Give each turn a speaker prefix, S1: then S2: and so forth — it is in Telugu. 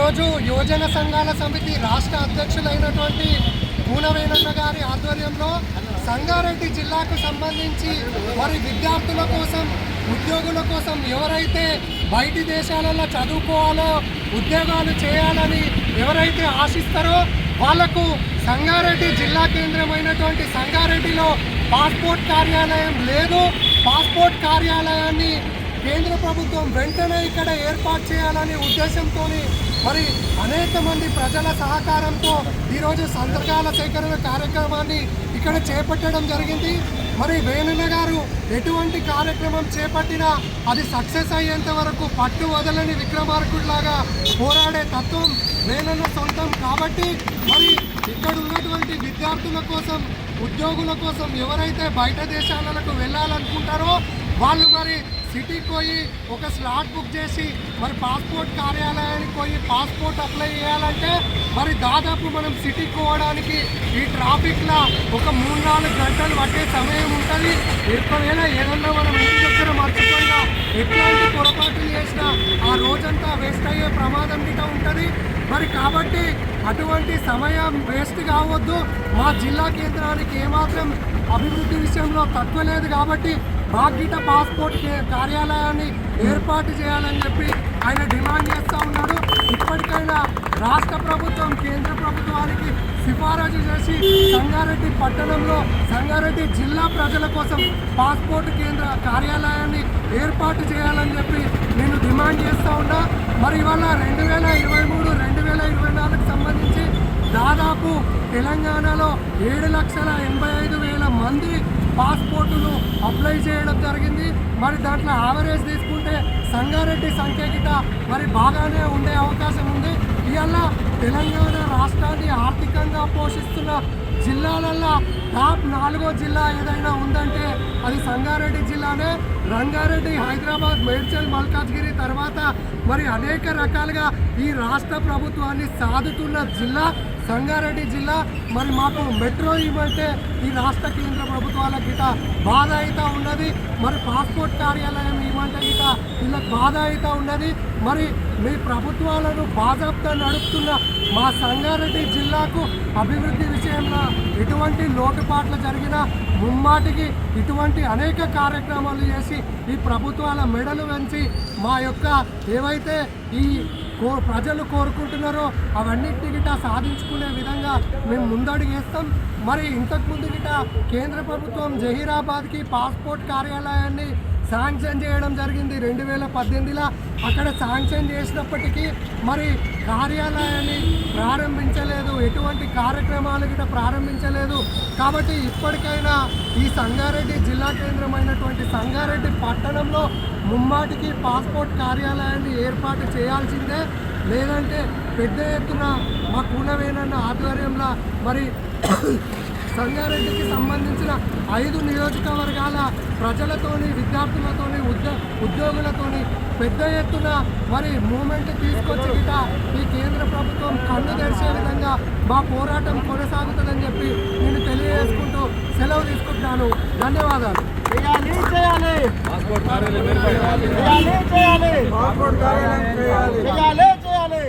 S1: ఈరోజు యువజన సంఘాల సమితి రాష్ట్ర అధ్యక్షులైనటువంటి పూనవేనన్న గారి ఆధ్వర్యంలో సంగారెడ్డి జిల్లాకు సంబంధించి వారి విద్యార్థుల కోసం ఉద్యోగుల కోసం ఎవరైతే బయటి దేశాలలో చదువుకోవాలో ఉద్యోగాలు చేయాలని ఎవరైతే ఆశిస్తారో వాళ్ళకు సంగారెడ్డి జిల్లా కేంద్రమైనటువంటి సంగారెడ్డిలో పాస్పోర్ట్ కార్యాలయం లేదు. పాస్పోర్ట్ కార్యాలయాన్ని కేంద్ర ప్రభుత్వం వెంటనే ఇక్కడ ఏర్పాటు చేయాలనే ఉద్దేశంతో మరి అనేక మంది ప్రజల సహకారంతో ఈరోజు సంతకాల సేకరణ కార్యక్రమాన్ని ఇక్కడ చేపట్టడం జరిగింది. మరి వేణుల గారు ఎటువంటి కార్యక్రమం చేపట్టినా అది సక్సెస్ అయ్యేంత వరకు పట్టు వదలని విక్రమార్కుడిలాగా పోరాడే తత్వం వేణుల సొంతం. కాబట్టి మరి ఇక్కడ ఉన్నటువంటి విద్యార్థుల కోసం ఉద్యోగుల కోసం ఎవరైతే బయట దేశాలకు వెళ్ళాలనుకుంటారో వాళ్ళు మరి సిటీకి పోయి ఒక స్లాట్ బుక్ చేసి మరి పాస్పోర్ట్ కార్యాలయానికి పోయి పాస్పోర్ట్ అప్లై చేయాలంటే మరి దాదాపు మనం సిటీకి పోవడానికి ఈ ట్రాఫిక్లో ఒక మూడు నాలుగు గంటలు పట్టే సమయం ఉంటుంది. ఒకవేళ ఏదన్నా మనం ఇంటి దగ్గర మర్చిపోయినా ఎట్లాంటి పొరపాట్లు చేసినా ఆ రోజంతా వేస్ట్ అయ్యే ప్రమాదం గిట ఉంటుంది. మరి కాబట్టి అటువంటి సమయం వేస్ట్ కావద్దు. మా జిల్లా కేంద్రానికి ఏమాత్రం అభివృద్ధి విషయంలో తక్కువ లేదు కాబట్టి బాధ్యత పాస్పోర్ట్ కే- కార్యాలయాన్ని ఏర్పాటు చేయాలని చెప్పి ఆయన డిమాండ్ చేస్తూ ఉన్నాడు. ఇప్పటికైనా రాష్ట్ర ప్రభుత్వం కేంద్ర ప్రభుత్వానికి సిఫారసు చేసి సంగారెడ్డి పట్టణంలో సంగారెడ్డి జిల్లా ప్రజల కోసం పాస్పోర్ట్ కేంద్ర కార్యాలయాన్ని ఏర్పాటు చేయాలని చెప్పి నేను డిమాండ్ చేస్తూ ఉన్నా. మరి ఇవాళ రెండు వేల ఇరవై మూడు రెండు వేల ఇరవై నాలుగుకి సంబంధించి దాదాపు తెలంగాణలో ఏడు లక్షల ఎనభై ఐదు వేల మంది పాస్పోర్టును అప్లై చేయడం జరిగింది. మరి దాంట్లో యావరేజ్ తీసుకుంటే సంగారెడ్డి సంఖ్య గిట మరి బాగానే ఉండే అవకాశం ఉంది. ఇవాళ తెలంగాణ రాష్ట్రాన్ని ఆర్థికంగా పోషిస్తున్న జిల్లాలల్లో టాప్ నాలుగో జిల్లా ఏదైనా ఉందంటే అది సంగారెడ్డి జిల్లానే. రంగారెడ్డి హైదరాబాద్ మేడ్చల్ మల్కాజ్గిరి తర్వాత మరి అనేక రకాలుగా ఈ రాష్ట్ర ప్రభుత్వాన్ని సాదుతున్న జిల్లా సంగారెడ్డి జిల్లా. మరి మాకు మెట్రో ఇవ్వంటే ఈ రాష్ట్ర కేంద్ర ప్రభుత్వాల గిట బాధ అయితే ఉన్నది. మరి పాస్పోర్ట్ కార్యాలయం ఇవ్వంటే గిట వీళ్ళకి బాధ అయితే ఉన్నది. మరి మీ ప్రభుత్వాలను బాధ నడుపుతున్న మా సంగారెడ్డి జిల్లాకు అభివృద్ధి విషయంలో ఎటువంటి లోటుపాట్లు జరిగినా ముమ్మాటికి ఇటువంటి అనేక కార్యక్రమాలు చేసి ఈ ప్రభుత్వాల మెడలు పెంచి మా యొక్క ఏవైతే ఈ కో ప్రజలు కోరుకుంటున్నారో అవన్నిటి గిట సాధించుకునే విధంగా మేము ముందడుగేస్తాం. మరి ఇంతకుముందు గిట కేంద్ర ప్రభుత్వం జహీరాబాద్కి పాస్పోర్ట్ కార్యాలయాన్ని శాంక్షన్ చేయడం జరిగింది. రెండు వేల పద్దెనిమిదిలో అక్కడ శాంక్షన్ చేసినప్పటికీ మరి కార్యాలయాన్ని ప్రారంభించలేదు. ఎటువంటి కార్యక్రమాలు గిట ప్రారంభించలేదు. కాబట్టి ఇప్పటికైనా ఈ సంగారెడ్డి జిల్లా కేంద్రమైనటువంటి సంగారెడ్డి పట్టణంలో ముమ్మాటికి పాస్పోర్ట్ కార్యాలయాన్ని ఏర్పాటు చేయాల్సిందే. లేదంటే పెద్ద ఎత్తున మా కూనవేనన్న ఆధ్వర్యంలో మరి సంగారెడ్డికి సంబంధించిన ఐదు నియోజకవర్గాల ప్రజలతోని విద్యార్థులతోని ఉద్యో ఉద్యోగులతోని పెద్ద ఎత్తున మరి మూమెంట్ తీసుకొచ్చి గిట ఈ కేంద్ర ప్రభుత్వం కన్ను తెరిచే విధంగా మా పోరాటం కొనసాగుతుందని చెప్పి నేను తెలియజేసుకుంటూ సెలవు తీసుకుంటున్నాను. ధన్యవాదాలు.
S2: చేయాలి చేయాలి.
S3: పాస్పోర్ట్ కార్యాలయం ఏర్పాటు చేయాలి.
S2: చేయాలి. చేయాలి.